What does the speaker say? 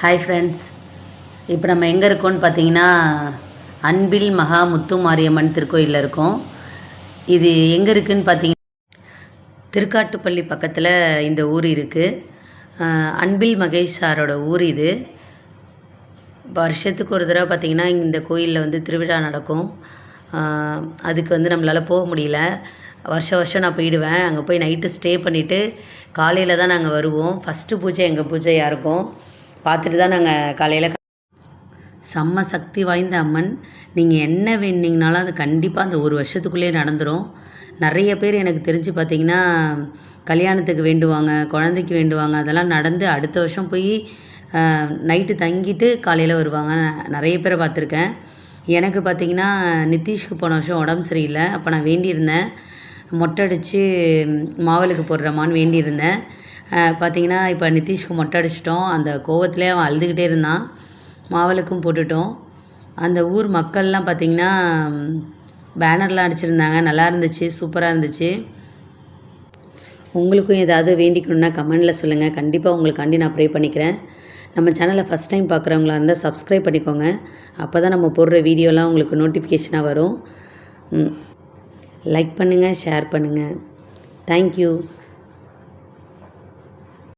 Hi friends இப்போ நம்ம எங்கே இருக்கோம்னு பார்த்தீங்கன்னா அன்பில் மகா முத்து மாரியம்மன் திருக்கோயிலில் இருக்கோம். இது எங்கே இருக்குதுன்னு பார்த்தீங்கன்னா திருக்காட்டுப்பள்ளி பக்கத்தில் இந்த ஊர் இருக்குது அன்பில் மகேஷ் சாரோட ஊர் இது. வருஷத்துக்கு ஒரு தடவை பார்த்திங்கன்னா இந்த கோயிலில் வந்து திருவிழா நடக்கும். அதுக்கு வந்து நம்மளால் போக முடியல. வருஷம் வருஷம் நான் போயிடுவேன். அங்கே போய் நைட்டு ஸ்டே பண்ணிவிட்டு காலையில் தான் நாங்கள் வருவோம். ஃபஸ்ட்டு பூஜை எங்கள் பூஜையாக இருக்கும். பார்த்துட்டு தான் நாங்கள் காலையில் செம்ம சக்தி வாய்ந்த அம்மன். நீங்கள் என்ன வேணுனீங்கனாலும் அது கண்டிப்பாக அந்த ஒரு வருஷத்துக்குள்ளேயே நடந்துடும் நிறைய பேர் எனக்கு தெரிஞ்சு பார்த்தீங்கன்னா கல்யாணத்துக்கு வேண்டுவாங்க குழந்தைக்கு வேண்டுவாங்க அதெல்லாம் நடந்து அடுத்த வருஷம் போய் நைட்டு தங்கிட்டு காலையில் வருவாங்க. நான் நிறைய பேரை பார்த்துருக்கேன். எனக்கு பார்த்தீங்கன்னா நிதிஷ்க்கு போன வருஷம் உடம்பு சரியில்லை. அப்போ நான் வேண்டியிருந்தேன். மொட்டை அடித்து மாவலுக்கு போடுறமான்னு வேண்டியிருந்தேன். பார்த்திங்கன்னா இப்போ நிதிஷ்க்கு மொட்டை அடிச்சிட்டோம். அந்த கோவத்திலே அவன் அழுதுகிட்டே இருந்தான். மாவளுக்கும் போட்டுட்டோம். அந்த ஊர் மக்கள்லாம் பார்த்திங்கன்னா பேனர்லாம் அடிச்சிருந்தாங்க. நல்லா இருந்துச்சு சூப்பராக இருந்துச்சு. உங்களுக்கும் ஏதாவது வேண்டிக்கணும்னா கமெண்டில் சொல்லுங்கள் கண்டிப்பாக உங்களுக்காண்டி நான் ப்ரே பண்ணிக்கிறேன். நம்ம சேனலை ஃபஸ்ட் டைம் பார்க்குறவங்களா இருந்தால் சப்ஸ்கிரைப் பண்ணிக்கோங்க. அப்போ தான் நம்ம போடுற வீடியோலாம் உங்களுக்கு நோட்டிஃபிகேஷனாக வரும். லைக் பண்ணுங்கள் ஷேர் பண்ணுங்கள் தேங்க்யூ